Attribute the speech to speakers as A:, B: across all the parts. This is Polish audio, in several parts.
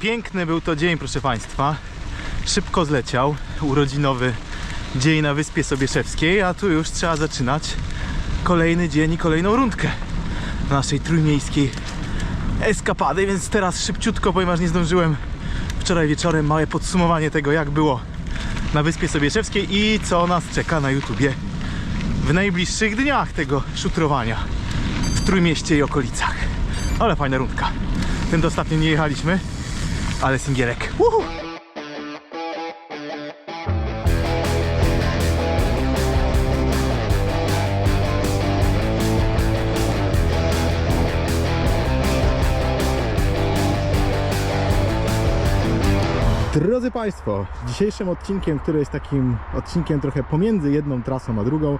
A: Piękny był to dzień, proszę Państwa. Szybko zleciał. Urodzinowy dzień na Wyspie Sobieszewskiej, a tu już trzeba zaczynać kolejny dzień i kolejną rundkę naszej trójmiejskiej eskapady, więc teraz szybciutko, ponieważ nie zdążyłem wczoraj wieczorem, małe podsumowanie tego, jak było na Wyspie Sobieszewskiej i co nas czeka na YouTubie w najbliższych dniach tego szutrowania w Trójmieście i okolicach. Ale fajna rundka. Tym ostatnio nie jechaliśmy, ale singielek. Uhu! Drodzy Państwo, dzisiejszym odcinkiem, który jest takim odcinkiem trochę pomiędzy jedną trasą a drugą,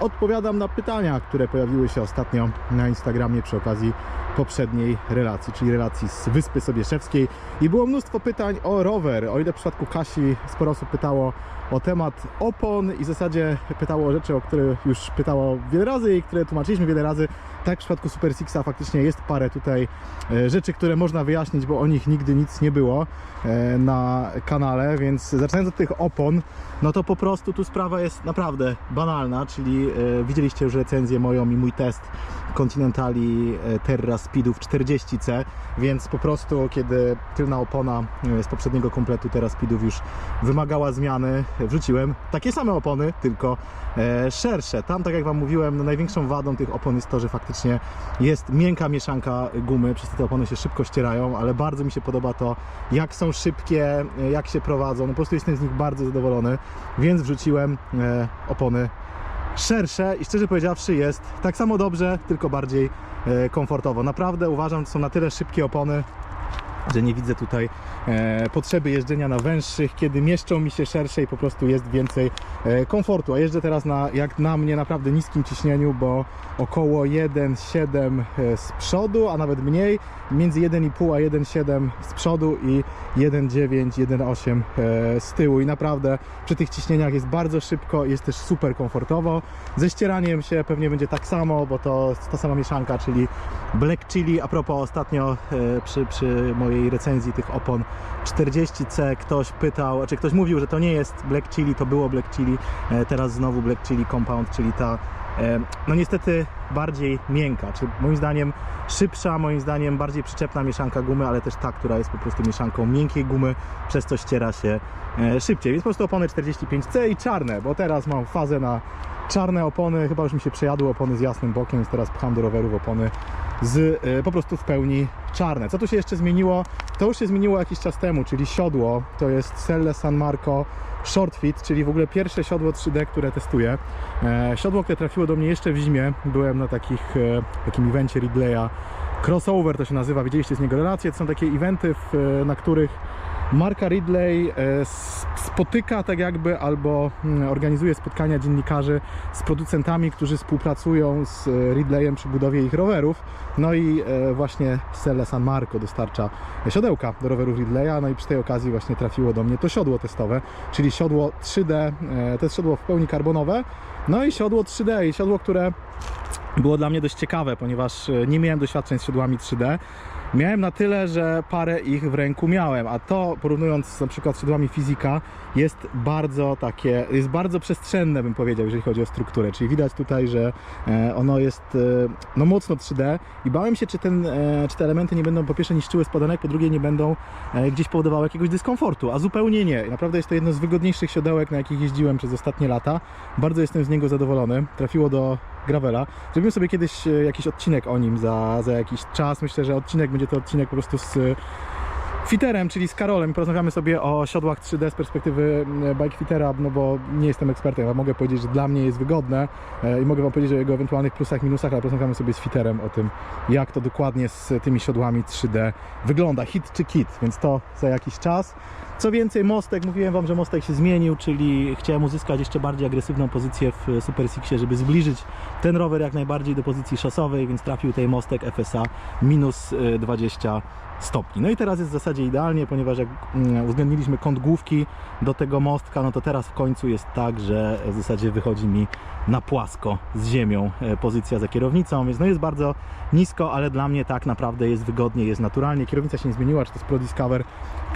A: odpowiadam na pytania, które pojawiły się ostatnio na Instagramie przy okazji poprzedniej relacji, czyli relacji z Wyspy Sobieszewskiej. I było mnóstwo pytań o rower. O ile w przypadku Kasi sporo osób pytało o temat opon i w zasadzie pytało o rzeczy, o które już pytało wiele razy i które tłumaczyliśmy wiele razy, tak w przypadku Super Sixa faktycznie jest parę tutaj e, rzeczy, które można wyjaśnić, bo o nich nigdy nic nie było e, na kanale, więc zaczynając od tych opon, no to po prostu tu sprawa jest naprawdę banalna, czyli e, widzieliście już recenzję moją i mój test Continentali e, Terra Speedów 40C, więc po prostu kiedy tylna opona e, z poprzedniego kompletu Terra Speedów już wymagała zmiany, wrzuciłem takie same opony, tylko szersze. Tam, tak jak Wam mówiłem, no największą wadą tych opon jest to, że faktycznie jest miękka mieszanka gumy, przez to te opony się szybko ścierają, ale bardzo mi się podoba to, jak są szybkie, jak się prowadzą. No po prostu jestem z nich bardzo zadowolony, więc wrzuciłem opony szersze i szczerze powiedziawszy jest tak samo dobrze, tylko bardziej e, komfortowo. Naprawdę uważam, że są na tyle szybkie opony, że nie widzę tutaj e, potrzeby jeżdżenia na węższych, kiedy mieszczą mi się szersze i po prostu jest więcej e, komfortu. A jeżdżę teraz na, jak na mnie, naprawdę niskim ciśnieniu, bo około 1,7 e, z przodu, a nawet mniej, między 1,5 a 1,7 z przodu i 1,9, 1,8 e, z tyłu. I naprawdę przy tych ciśnieniach jest bardzo szybko, jest też super komfortowo. Ze ścieraniem się pewnie będzie tak samo, bo to ta sama mieszanka, czyli Black Chili. A propos ostatnio e, przy, przy mojej recenzji tych opon. 40C ktoś pytał, czy ktoś mówił, że to nie jest Black Chili, to było Black Chili, e, teraz znowu Black Chili Compound, czyli ta e, no niestety bardziej miękka, czy moim zdaniem szybsza, moim zdaniem bardziej przyczepna mieszanka gumy, ale też ta, która jest po prostu mieszanką miękkiej gumy, przez co ściera się e, szybciej. Więc po prostu opony 45C i czarne, bo teraz mam fazę na czarne opony, chyba już mi się przejadły opony z jasnym bokiem, więc teraz pcham do rowerów opony z e, po prostu w pełni czarne. Co tu się jeszcze zmieniło? To już się zmieniło jakiś czas temu, czyli siodło, to jest Selle San Marco Short Fit, czyli w ogóle pierwsze siodło 3D, które testuję. E, siodło, które trafiło do mnie jeszcze w zimie, byłem na takich, e, takim evencie Ridleya. Crossover to się nazywa, widzieliście z niego relacje, to są takie eventy, na których marka Ridley e, spotyka tak jakby albo mm, organizuje spotkania dziennikarzy z producentami, którzy współpracują z e, Ridleyem przy budowie ich rowerów. No i e, właśnie Selle San Marco dostarcza siodełka do rowerów Ridleya, no i przy tej okazji właśnie trafiło do mnie to siodło testowe, czyli siodło 3D, e, to jest siodło w pełni karbonowe, no i siodło 3D i siodło, które było dla mnie dość ciekawe, ponieważ nie miałem doświadczeń z siodłami 3D. Miałem na tyle, że parę ich w ręku miałem, a to porównując na przykład z fizyka jest bardzo takie, jest bardzo przestrzenne bym powiedział, jeżeli chodzi o strukturę, czyli widać tutaj, że e, ono jest e, no mocno 3D i bałem się, czy, ten, e, czy te elementy nie będą po pierwsze niszczyły spadanek, po drugie nie będą gdzieś powodowały jakiegoś dyskomfortu, a zupełnie nie. Naprawdę jest to jedno z wygodniejszych siodełek, na jakich jeździłem przez ostatnie lata. Bardzo jestem z niego zadowolony. Trafiło do Gravela. Zrobimy sobie kiedyś e, jakiś odcinek o nim za, za jakiś czas. Myślę, że odcinek będzie to odcinek po prostu z e, Fiterem, czyli z Karolem. Porozmawiamy sobie o siodłach 3D z perspektywy e, bike fitera, no bo nie jestem ekspertem, a mogę powiedzieć, że dla mnie jest wygodne e, i mogę Wam powiedzieć o jego ewentualnych plusach, minusach, ale porozmawiamy sobie z fiterem o tym, jak to dokładnie z tymi siodłami 3D wygląda, hit czy kit, więc to za jakiś czas. Co więcej, mostek, mówiłem Wam, że mostek się zmienił, czyli chciałem uzyskać jeszcze bardziej agresywną pozycję w Super Sixie, żeby zbliżyć ten rower jak najbardziej do pozycji szosowej, więc trafił tutaj mostek FSA minus e, 20 stopni. No i teraz jest w zasadzie idealnie, ponieważ jak mm, uwzględniliśmy kąt główki do tego mostka, no to teraz w końcu jest tak, że w zasadzie wychodzi mi na płasko z ziemią e, pozycja za kierownicą, więc no jest bardzo nisko, ale dla mnie tak naprawdę jest wygodnie, jest naturalnie. Kierownica się nie zmieniła, czy to jest Pro Discover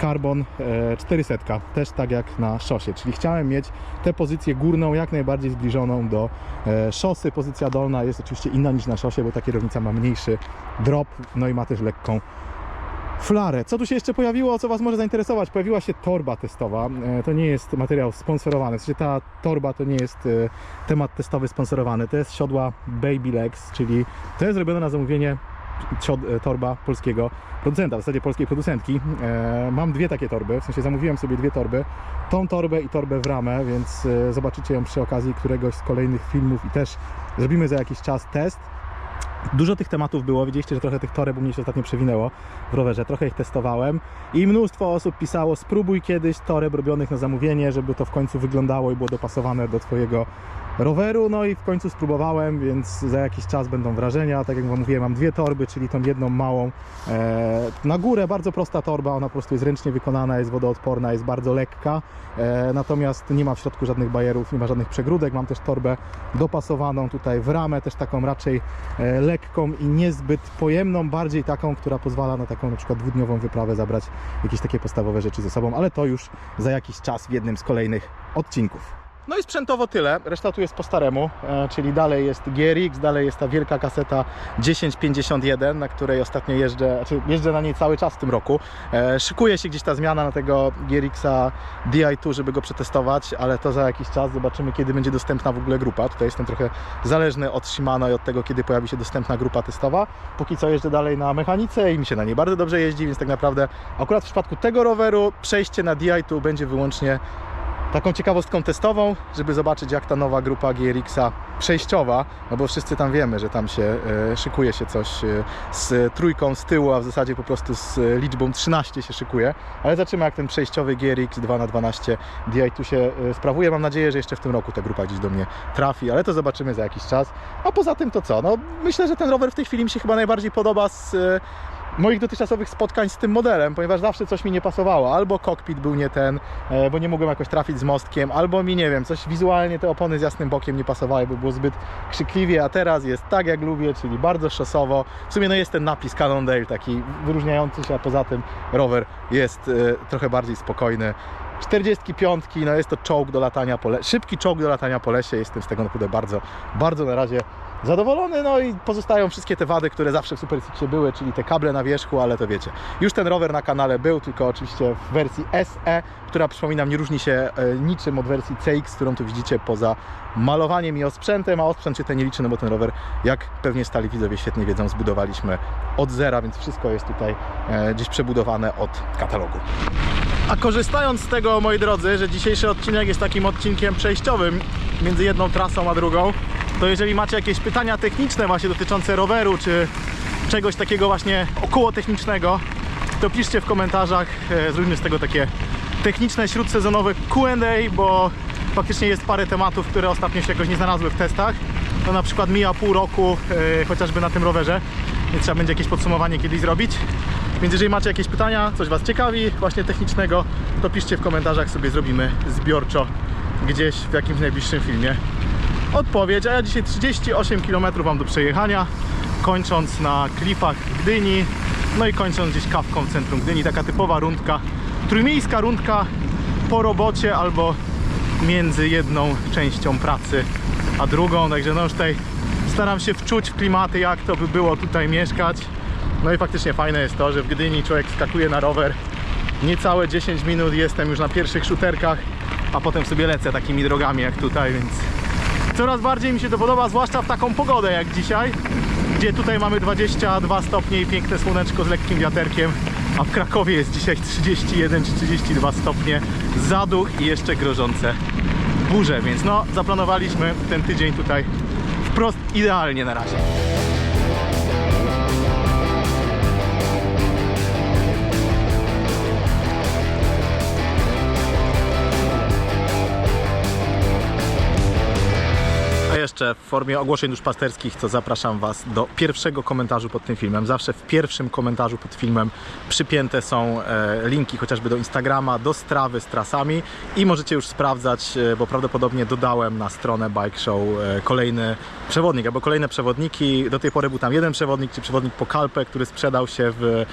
A: Carbon e, 400, też tak jak na szosie, czyli chciałem mieć tę pozycję górną jak najbardziej zbliżoną do e, szosy. Pozycja dolna jest oczywiście inna niż na szosie, bo ta kierownica ma mniejszy drop, no i ma też lekką flarę. Co tu się jeszcze pojawiło, co Was może zainteresować? Pojawiła się torba testowa. E, To nie jest materiał sponsorowany. W sensie ta torba to nie jest e, temat testowy sponsorowany. To jest siodła Baby Legs, czyli to jest robione na zamówienie torba polskiego producenta, w zasadzie polskiej producentki. E, Mam dwie takie torby, w sensie zamówiłem sobie dwie torby. Tą torbę i torbę w ramę, więc e, zobaczycie ją przy okazji któregoś z kolejnych filmów i też zrobimy za jakiś czas test. Dużo tych tematów było, widzieliście, że trochę tych toreb u mnie się ostatnio przewinęło w rowerze, trochę ich testowałem i mnóstwo osób pisało, spróbuj kiedyś toreb robionych na zamówienie, żeby to w końcu wyglądało i było dopasowane do Twojego roweru, no i w końcu spróbowałem, więc za jakiś czas będą wrażenia, tak jak Wam mówiłem, mam dwie torby, czyli tą jedną małą. E, na górę, bardzo prosta torba, ona po prostu jest ręcznie wykonana, jest wodoodporna, jest bardzo lekka, e, natomiast nie ma w środku żadnych bajerów, nie ma żadnych przegródek, mam też torbę dopasowaną tutaj w ramę, też taką raczej e, lekką i niezbyt pojemną, bardziej taką, która pozwala na taką na przykład dwudniową wyprawę zabrać jakieś takie podstawowe rzeczy ze sobą, ale to już za jakiś czas w jednym z kolejnych odcinków. No i sprzętowo tyle, reszta tu jest po staremu, e, czyli dalej jest GRX, dalej jest ta wielka kaseta 1051, na której ostatnio jeżdżę, znaczy jeżdżę na niej cały czas w tym roku. E, Szykuje się gdzieś ta zmiana na tego GRX-a Di2, żeby go przetestować, ale to za jakiś czas zobaczymy, kiedy będzie dostępna w ogóle grupa. Tutaj jestem trochę zależny od Shimano i od tego, kiedy pojawi się dostępna grupa testowa. Póki co jeżdżę dalej na mechanice i mi się na niej bardzo dobrze jeździ, więc tak naprawdę akurat w przypadku tego roweru przejście na Di2 będzie wyłącznie taką ciekawostką testową, żeby zobaczyć jak ta nowa grupa GRX-a przejściowa, no bo wszyscy tam wiemy, że tam się e, szykuje się coś e, z trójką z tyłu, a w zasadzie po prostu z liczbą 13 się szykuje, ale zobaczymy jak ten przejściowy GRX 2x12 Di tu się e, sprawuje. Mam nadzieję, że jeszcze w tym roku ta grupa gdzieś do mnie trafi, ale to zobaczymy za jakiś czas. A poza tym to co? No myślę, że ten rower w tej chwili mi się chyba najbardziej podoba z moich dotychczasowych spotkań z tym modelem, ponieważ zawsze coś mi nie pasowało. Albo kokpit był nie ten, e, bo nie mogłem jakoś trafić z mostkiem, albo mi nie wiem, coś wizualnie te opony z jasnym bokiem nie pasowały, bo było zbyt krzykliwie, a teraz jest tak jak lubię, czyli bardzo szosowo. W sumie no jest ten napis Cannondale taki wyróżniający się, a poza tym rower jest e, trochę bardziej spokojny. 45, no jest to czołg do latania po le- szybki czołg do latania po lesie, jestem z tego naprawdę bardzo, bardzo na razie zadowolony, no i pozostają wszystkie te wady, które zawsze w Super Sixie były, czyli te kable na wierzchu, ale to wiecie, już ten rower na kanale był, tylko oczywiście w wersji SE, która przypominam nie różni się e, niczym od wersji CX, którą tu widzicie poza malowaniem i osprzętem, a osprzęt się tutaj nie liczy, no bo ten rower, jak pewnie stali widzowie świetnie wiedzą, zbudowaliśmy od zera, więc wszystko jest tutaj e, gdzieś przebudowane od katalogu. A korzystając z tego, moi drodzy, że dzisiejszy odcinek jest takim odcinkiem przejściowym między jedną trasą a drugą, to jeżeli macie jakieś pytania techniczne właśnie dotyczące roweru, czy czegoś takiego właśnie około technicznego, to piszcie w komentarzach, e, zróbmy z tego takie techniczne śródsezonowe Q&A, bo faktycznie jest parę tematów, które ostatnio się jakoś nie znalazły w testach. No na przykład mija pół roku, e, chociażby na tym rowerze, więc trzeba będzie jakieś podsumowanie kiedyś zrobić. Więc jeżeli macie jakieś pytania, coś Was ciekawi właśnie technicznego, to piszcie w komentarzach, sobie zrobimy zbiorczo gdzieś w jakimś najbliższym filmie odpowiedź. A ja dzisiaj 38 km mam do przejechania, kończąc na klifach Gdyni, no i kończąc gdzieś kawką w centrum Gdyni. Taka typowa rundka, trójmiejska rundka po robocie albo między jedną częścią pracy a drugą. Także no już tutaj staram się wczuć w klimaty, jak to by było tutaj mieszkać. No i faktycznie fajne jest to, że w Gdyni człowiek skakuje na rower, niecałe 10 minut jestem już na pierwszych szuterkach, a potem sobie lecę takimi drogami jak tutaj, więc coraz bardziej mi się to podoba, zwłaszcza w taką pogodę jak dzisiaj, gdzie tutaj mamy 22 stopnie i piękne słoneczko z lekkim wiaterkiem, a w Krakowie jest dzisiaj 31 czy 32 stopnie, zaduch i jeszcze grożące burze, więc no zaplanowaliśmy ten tydzień tutaj wprost idealnie na razie. Jeszcze formie ogłoszeń duszpasterskich, to zapraszam Was do pierwszego komentarzu pod tym filmem. Zawsze w pierwszym komentarzu pod filmem przypięte są e, linki chociażby do Instagrama, do strawy z trasami i możecie już sprawdzać, e, bo prawdopodobnie dodałem na stronę Bike Show e, kolejny przewodnik albo kolejne przewodniki. Do tej pory był tam jeden przewodnik, czy przewodnik po Kalpę, który sprzedał się w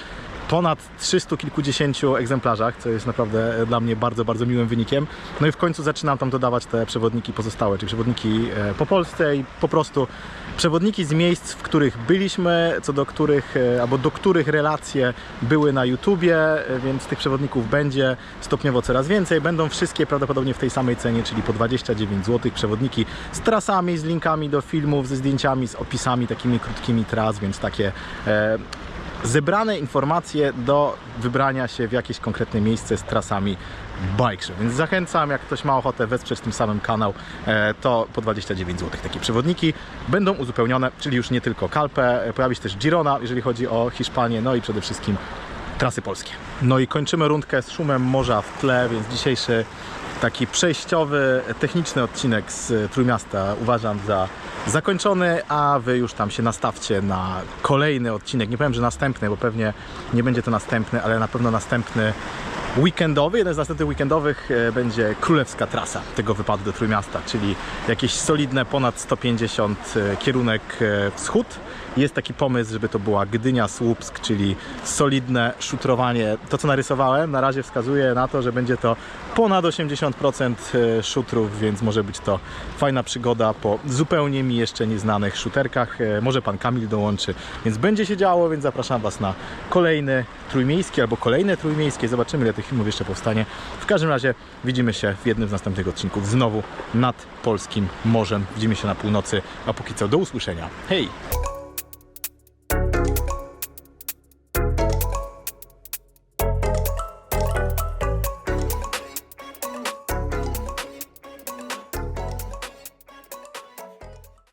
A: ponad 300 kilkudziesięciu egzemplarzach, co jest naprawdę dla mnie bardzo, bardzo miłym wynikiem. No i w końcu zaczynam tam dodawać te przewodniki pozostałe, czyli przewodniki e, po Polsce i po prostu przewodniki z miejsc, w których byliśmy, co do których, e, albo do których relacje były na YouTubie, e, więc tych przewodników będzie stopniowo coraz więcej. Będą wszystkie prawdopodobnie w tej samej cenie, czyli po 29 zł. Przewodniki z trasami, z linkami do filmów, ze zdjęciami, z opisami takimi krótkimi tras, więc takie e, zebrane informacje do wybrania się w jakieś konkretne miejsce z trasami Bike Show. Więc zachęcam, jak ktoś ma ochotę wesprzeć tym samym kanał, e, to po 29 zł takie przewodniki będą uzupełnione, czyli już nie tylko Kalpę, e, pojawi się też Girona, jeżeli chodzi o Hiszpanię, no i przede wszystkim trasy polskie. No i kończymy rundkę z szumem morza w tle, więc dzisiejszy taki przejściowy, techniczny odcinek z Trójmiasta uważam za zakończony, a Wy już tam się nastawcie na kolejny odcinek. Nie powiem, że następny, bo pewnie nie będzie to następny, ale na pewno następny weekendowy. Jeden z następnych weekendowych e, będzie królewska trasa tego wypadu do Trójmiasta, czyli jakieś solidne ponad 150 e, kierunek e, wschód. Jest taki pomysł, żeby to była Gdynia Słupsk, czyli solidne szutrowanie. To co narysowałem na razie wskazuje na to, że będzie to ponad 80% szutrów, więc może być to fajna przygoda po zupełnie mi jeszcze nieznanych szuterkach. Może pan Kamil dołączy, więc będzie się działo, więc zapraszam Was na kolejny trójmiejski albo kolejne trójmiejskie. Zobaczymy, ile tych filmów jeszcze powstanie. W każdym razie widzimy się w jednym z następnych odcinków znowu nad polskim morzem. Widzimy się na północy, a póki co do usłyszenia. Hej!